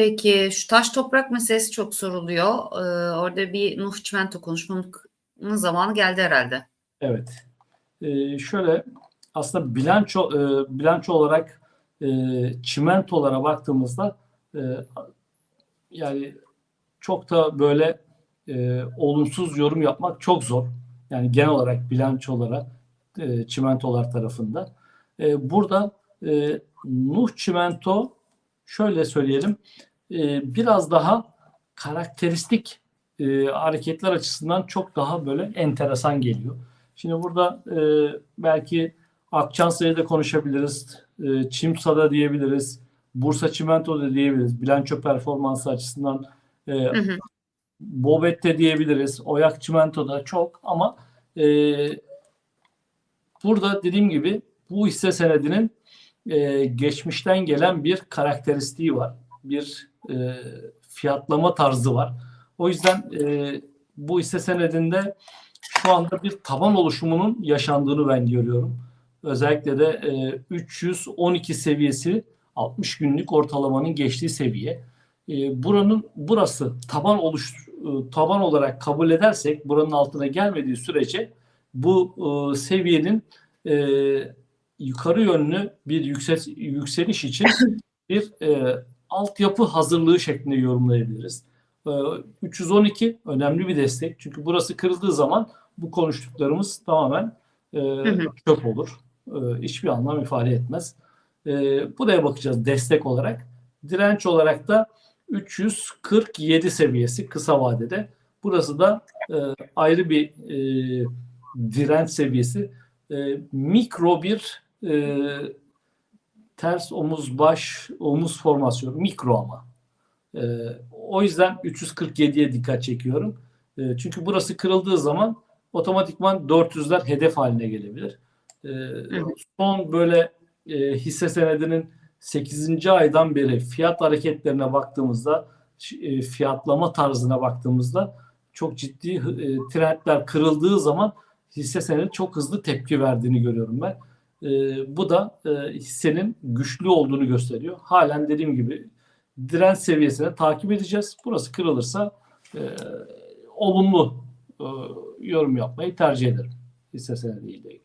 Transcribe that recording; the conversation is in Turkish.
Peki şu taş toprak meselesi çok soruluyor. Ee, orada bir Nuh Çimento konuşmamın zamanı geldi herhalde. Evet. Ee, şöyle aslında bilanço e, bilanço olarak e, çimentolara baktığımızda e, yani çok da böyle e, olumsuz yorum yapmak çok zor. Yani genel olarak bilançolara e, çimentolar tarafında. E, burada e, Nuh Çimento şöyle söyleyelim e, biraz daha karakteristik e, hareketler açısından çok daha böyle enteresan geliyor. Şimdi burada e, belki Akçansa'yı da konuşabiliriz, e, Çimsa'da diyebiliriz, Bursa Çimento da diyebiliriz. Bilanço performansı açısından e, Hı hı. Bobet'te diyebiliriz, Oyak Çimento'da çok ama e, burada dediğim gibi bu hisse senedinin e, geçmişten gelen bir karakteristiği var. Bir e, fiyatlama tarzı var. O yüzden e, bu hisse senedinde şu anda bir taban oluşumunun yaşandığını ben görüyorum. Özellikle de e, 312 seviyesi 60 günlük ortalamanın geçtiği seviye. E, buranın burası taban oluş e, taban olarak kabul edersek buranın altına gelmediği sürece bu e, seviyenin e, yukarı yönlü bir yüksel, yükseliş için bir e, altyapı hazırlığı şeklinde yorumlayabiliriz. E, 312 önemli bir destek. Çünkü burası kırıldığı zaman bu konuştuklarımız tamamen e, çöp olur. E, hiçbir anlam ifade etmez. E, buraya bakacağız destek olarak. Direnç olarak da 347 seviyesi kısa vadede. Burası da e, ayrı bir e, direnç seviyesi. Mikro bir ters omuz baş omuz formasyonu mikro ama. E, o yüzden 347'ye dikkat çekiyorum. E, çünkü burası kırıldığı zaman otomatikman 400'ler hedef haline gelebilir. E, son böyle e, hisse senedinin 8. aydan beri fiyat hareketlerine baktığımızda e, fiyatlama tarzına baktığımızda çok ciddi e, trendler kırıldığı zaman hisse senedi çok hızlı tepki verdiğini görüyorum ben. E, bu da e, hissenin güçlü olduğunu gösteriyor. Halen dediğim gibi direnç seviyesine takip edeceğiz. Burası kırılırsa e, olumlu e, yorum yapmayı tercih ederim hisse senediyle ilgili.